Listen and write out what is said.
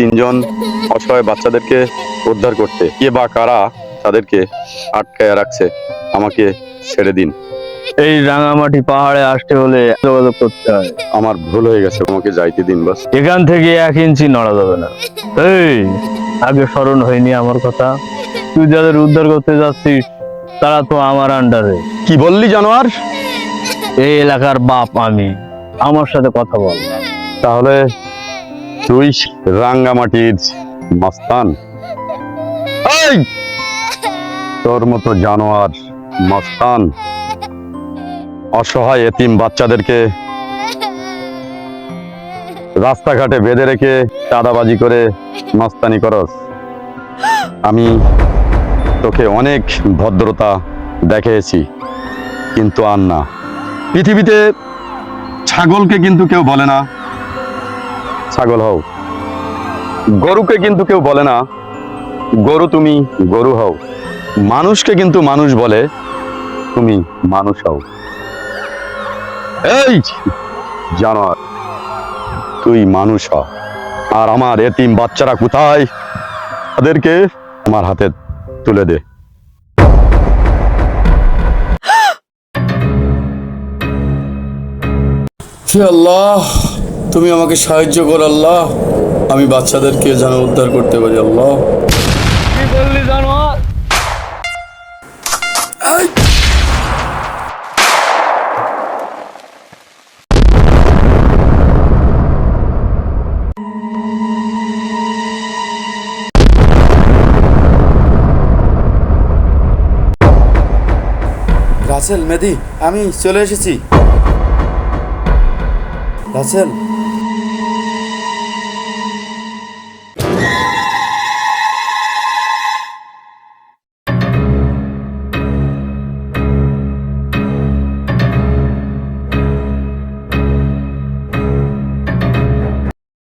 তিনজন অসহায় বাচ্চাদেরকে উদ্ধার করতে। কে বা কারা তাদেরকে আটকায় রাখছে আমাকে ছেড়ে দিন। এই রাঙামাটি পাহাড়ে আসতে হলে যোগাযোগ করতে হয়। আমার ভুল হয়ে গেছে আমাকে যাইতে দিন বাস। এখান থেকে এক ইঞ্চি নড়া যাবে না। এই আগে স্মরণ হয়নি আমার কথা। তুই যাদের উদ্ধার করতে যাচ্ছিস তারা তো আমার আন্ডারে কি বললি জানোয়ার? এই এলাকার বাপ আমি। আমার সাথে কথা বল। তাহলে তুই রাঙ্গামাটির মাস্তান? তোর মতো জানোয়ার, মাস্তান, অসহায় এতিম বাচ্চাদেরকে রাস্তাঘাটে বেঁধে রেখে চাঁদাবাজি করে মাস্তানি করস। আমি তোকে অনেক ভদ্রতা দেখিয়েছি, কিন্তু আর না। পৃথিবীতে ছাগলকে কিন্তু কেউ বলে না ছাগল হও। গরুকে কিন্তু কেউ বলে না, গরু তুমি গরু হও। মানুষকে কিন্তু মানুষ বলে, তুমি মানুষ হও। এই জানোয়ার, তুই মানুষ হ। আর আমার এতিম বাচ্চারা কোথায়? তাদেরকে আমার হাতে তুলে দে। আল্লাহ তুমি আমাকে সাহায্য কর আল্লাহ। আমি বাচ্চাদেরকে যেন উদ্ধার করতে পারি আল্লাহ। কি বললি জানোয়ার? রাসেল মেদি আমি চলে এসেছি। রাসেল